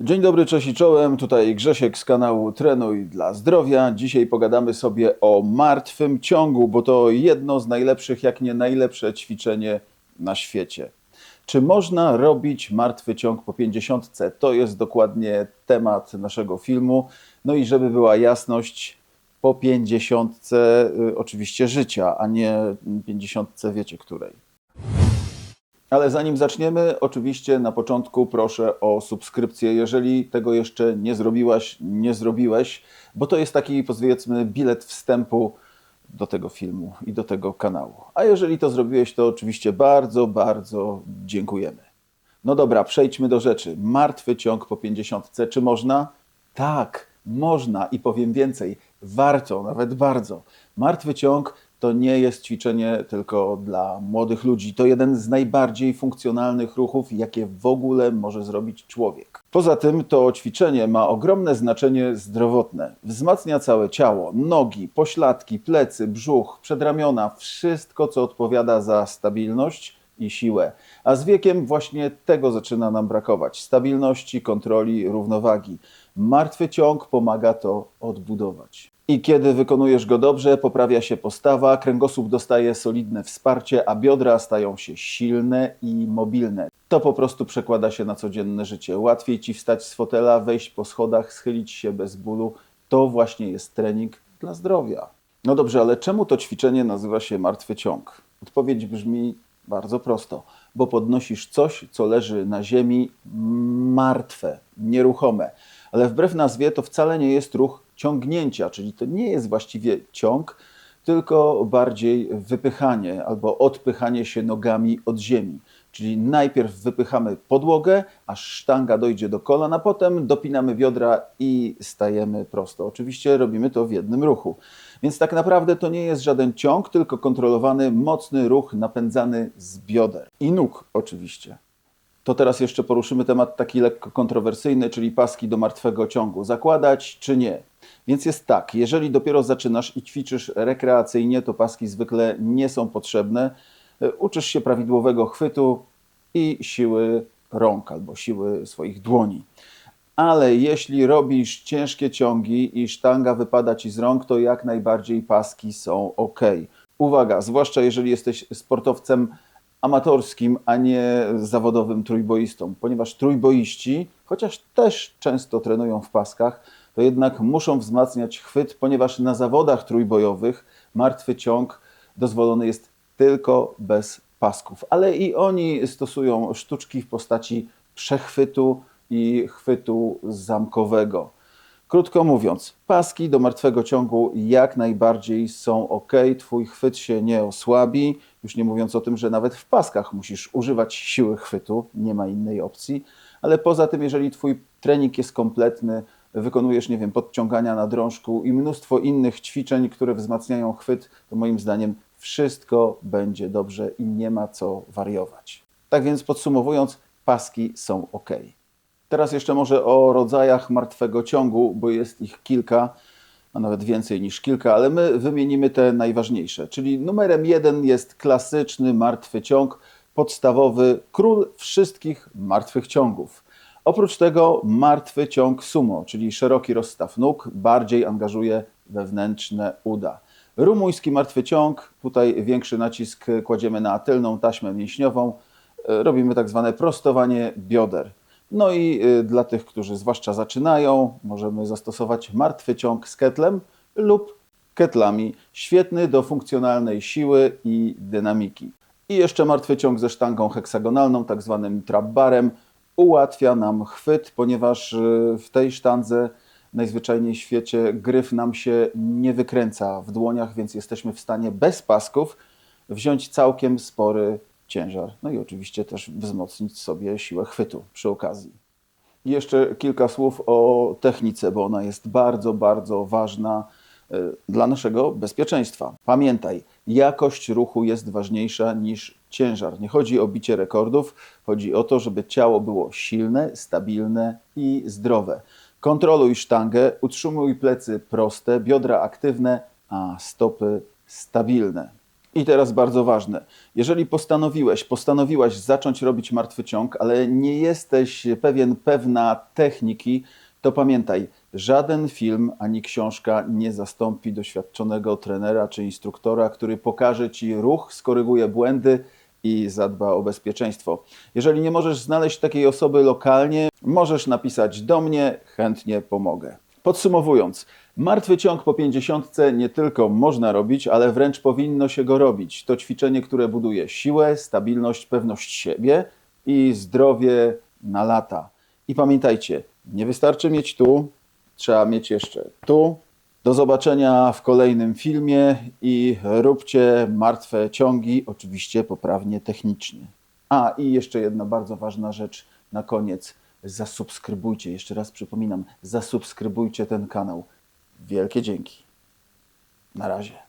Dzień dobry, cześć i czołem. Tutaj Grzesiek z kanału Trenuj dla Zdrowia. Dzisiaj pogadamy sobie o martwym ciągu, bo to jedno z najlepszych, jak nie najlepsze ćwiczenie na świecie. Czy można robić martwy ciąg po 50? To jest dokładnie temat naszego filmu. No i żeby była jasność, po 50 y, oczywiście życia, a nie 50 wiecie której. Ale zanim zaczniemy, oczywiście na początku proszę o subskrypcję, jeżeli tego jeszcze nie zrobiłaś, nie zrobiłeś, bo to jest taki powiedzmy bilet wstępu do tego filmu i do tego kanału. A jeżeli to zrobiłeś, to oczywiście bardzo, bardzo dziękujemy. No dobra, przejdźmy do rzeczy. Martwy ciąg po 50. Czy można? Tak, można i powiem więcej, warto, nawet bardzo. Martwy ciąg to nie jest ćwiczenie tylko dla młodych ludzi. To jeden z najbardziej funkcjonalnych ruchów, jakie w ogóle może zrobić człowiek. Poza tym to ćwiczenie ma ogromne znaczenie zdrowotne. Wzmacnia całe ciało, nogi, pośladki, plecy, brzuch, przedramiona, wszystko co odpowiada za stabilność i siłę. A z wiekiem właśnie tego zaczyna nam brakować: stabilności, kontroli, równowagi. Martwy ciąg pomaga to odbudować. I kiedy wykonujesz go dobrze, poprawia się postawa, kręgosłup dostaje solidne wsparcie, a biodra stają się silne i mobilne. To po prostu przekłada się na codzienne życie. Łatwiej ci wstać z fotela, wejść po schodach, schylić się bez bólu. To właśnie jest trening dla zdrowia. No dobrze, ale czemu to ćwiczenie nazywa się martwy ciąg? Odpowiedź brzmi bardzo prosto, bo podnosisz coś, co leży na ziemi martwe, nieruchome. Ale wbrew nazwie to wcale nie jest ruch ciągnięcia, czyli to nie jest właściwie ciąg, tylko bardziej wypychanie albo odpychanie się nogami od ziemi. Czyli najpierw wypychamy podłogę, aż sztanga dojdzie do kolan, a potem dopinamy biodra i stajemy prosto. Oczywiście robimy to w jednym ruchu. Więc tak naprawdę to nie jest żaden ciąg, tylko kontrolowany, mocny ruch napędzany z bioder i nóg oczywiście. To teraz jeszcze poruszymy temat taki lekko kontrowersyjny, czyli paski do martwego ciągu. Zakładać czy nie? Więc jest tak, jeżeli dopiero zaczynasz i ćwiczysz rekreacyjnie, to paski zwykle nie są potrzebne. Uczysz się prawidłowego chwytu i siły rąk albo siły swoich dłoni. Ale jeśli robisz ciężkie ciągi i sztanga wypada ci z rąk, to jak najbardziej paski są ok. Uwaga, zwłaszcza jeżeli jesteś sportowcem amatorskim, a nie zawodowym trójboistą, ponieważ trójboiści, chociaż też często trenują w paskach, to jednak muszą wzmacniać chwyt, ponieważ na zawodach trójbojowych martwy ciąg dozwolony jest tylko bez pasków. Ale i oni stosują sztuczki w postaci przechwytu i chwytu zamkowego. Krótko mówiąc, paski do martwego ciągu jak najbardziej są ok, twój chwyt się nie osłabi, już nie mówiąc o tym, że nawet w paskach musisz używać siły chwytu, nie ma innej opcji, ale poza tym, jeżeli twój trening jest kompletny, wykonujesz, nie wiem, podciągania na drążku i mnóstwo innych ćwiczeń, które wzmacniają chwyt, to moim zdaniem wszystko będzie dobrze i nie ma co wariować. Tak więc podsumowując, paski są ok. Teraz jeszcze może o rodzajach martwego ciągu, bo jest ich kilka, a nawet więcej niż kilka, ale my wymienimy te najważniejsze. Czyli numerem jeden jest klasyczny martwy ciąg, podstawowy, król wszystkich martwych ciągów. Oprócz tego martwy ciąg sumo, czyli szeroki rozstaw nóg, bardziej angażuje wewnętrzne uda. Rumuński martwy ciąg, tutaj większy nacisk kładziemy na tylną taśmę mięśniową, robimy tak zwane prostowanie bioder. No i y, dla tych, którzy zwłaszcza zaczynają, możemy zastosować martwy ciąg z ketlem lub ketlami. Świetny do funkcjonalnej siły i dynamiki. I jeszcze martwy ciąg ze sztangą heksagonalną, tak zwanym trap barem, ułatwia nam chwyt, ponieważ y, w tej sztandze najzwyczajniej w świecie gryf nam się nie wykręca w dłoniach, więc jesteśmy w stanie bez pasków wziąć całkiem spory ciężar. No i oczywiście też wzmocnić sobie siłę chwytu przy okazji. Jeszcze kilka słów o technice, bo ona jest bardzo, bardzo ważna e, dla naszego bezpieczeństwa. Pamiętaj, jakość ruchu jest ważniejsza niż ciężar. Nie chodzi o bicie rekordów, chodzi o to, żeby ciało było silne, stabilne i zdrowe. Kontroluj sztangę, utrzymuj plecy proste, biodra aktywne, a stopy stabilne. I teraz bardzo ważne. Jeżeli postanowiłeś, postanowiłaś zacząć robić martwy ciąg, ale nie jesteś pewien, pewna techniki, to pamiętaj, żaden film ani książka nie zastąpi doświadczonego trenera czy instruktora, który pokaże ci ruch, skoryguje błędy i zadba o bezpieczeństwo. Jeżeli nie możesz znaleźć takiej osoby lokalnie, możesz napisać do mnie, chętnie pomogę. Podsumowując, martwy ciąg po 50 nie tylko można robić, ale wręcz powinno się go robić. To ćwiczenie, które buduje siłę, stabilność, pewność siebie i zdrowie na lata. I pamiętajcie, nie wystarczy mieć tu, trzeba mieć jeszcze tu. Do zobaczenia w kolejnym filmie i róbcie martwe ciągi, oczywiście poprawnie technicznie. A i jeszcze jedna bardzo ważna rzecz na koniec. Zasubskrybujcie, jeszcze raz przypominam, zasubskrybujcie ten kanał. Wielkie dzięki. Na razie.